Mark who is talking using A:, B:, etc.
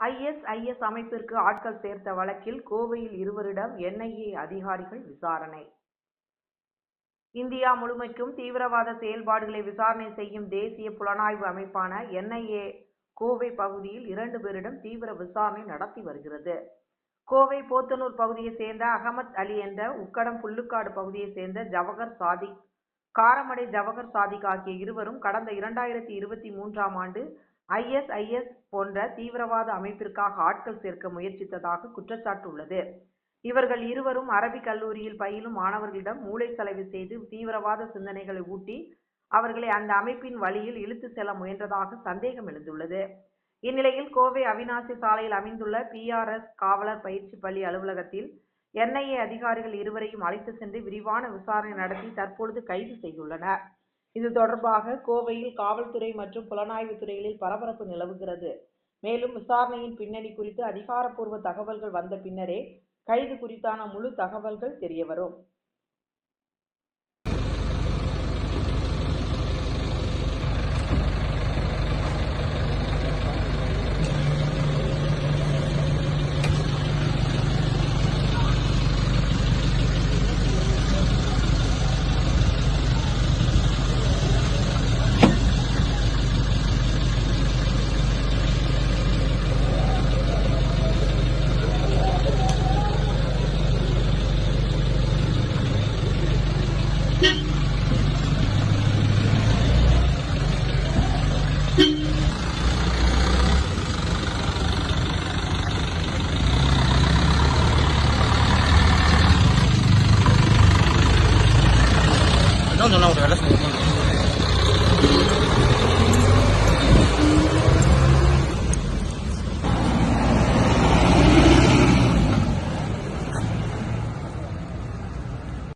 A: ISIS அமைப்பிற்கு ஆட்கள் சேர்த்த வழக்கில் கோவையில் இருவரிடம் என்ஐஏ அதிகாரிகள் விசாரணை. இந்தியா முழுமைக்கும் தீவிரவாத செயல்பாடுகளை விசாரணை செய்யும் தேசிய புலனாய்வு அமைப்பான என்ஐஏ கோவை பகுதியில் இரண்டு பேரிடம் தீவிர விசாரணை நடத்தி வருகிறது. கோவை போத்தனூர் பகுதியைச் சேர்ந்த அகமத் அலி என்ற உக்கடம் புல்லுக்காடு பகுதியைச் சேர்ந்த ஜவஹர் சாதிக் காரமடை ஜவஹர் சாதிக் ஆகிய இருவரும் கடந்த இரண்டாயிரத்தி இருபத்தி மூன்றாம் ஆண்டு ஐஎஸ்ஐஎஸ் போன்ற தீவிரவாத அமைப்பிற்காக ஆட்கள் சேர்க்க முயற்சித்ததாக குற்றச்சாட்டு உள்ளது இவர்கள் இருவரும் அரபிக் கல்லூரியில் பயிலும் மாணவர்களிடம் மூளைச்சலவை செய்து தீவிரவாத சிந்தனைகளை ஊட்டி அவர்களை அந்த அமைப்பின் வழியில் இழுத்து செல்ல முயன்றதாக சந்தேகம் எழுந்துள்ளது. இந்நிலையில் கோவை அவினாசி சாலையில் அமைந்துள்ள பிஆர்எஸ் காவலர் பயிற்சி பள்ளி அலுவலகத்தில் என்ஐஏ அதிகாரிகள் இருவரையும் அழைத்து சென்று விரிவான விசாரணை நடத்தி தற்பொழுது கைது செய்துள்ளனர். இது தொடர்பாக கோவையில் காவல்துறை மற்றும் புலனாய்வு துறைகளில் பரபரப்பு நிலவுகிறது. மேலும் விசாரணையின் பின்னணி குறித்து அதிகாரப்பூர்வ தகவல்கள் வந்த பின்னரே கைது குறித்தான முழு தகவல்கள் தெரியவரும். no, no, regalas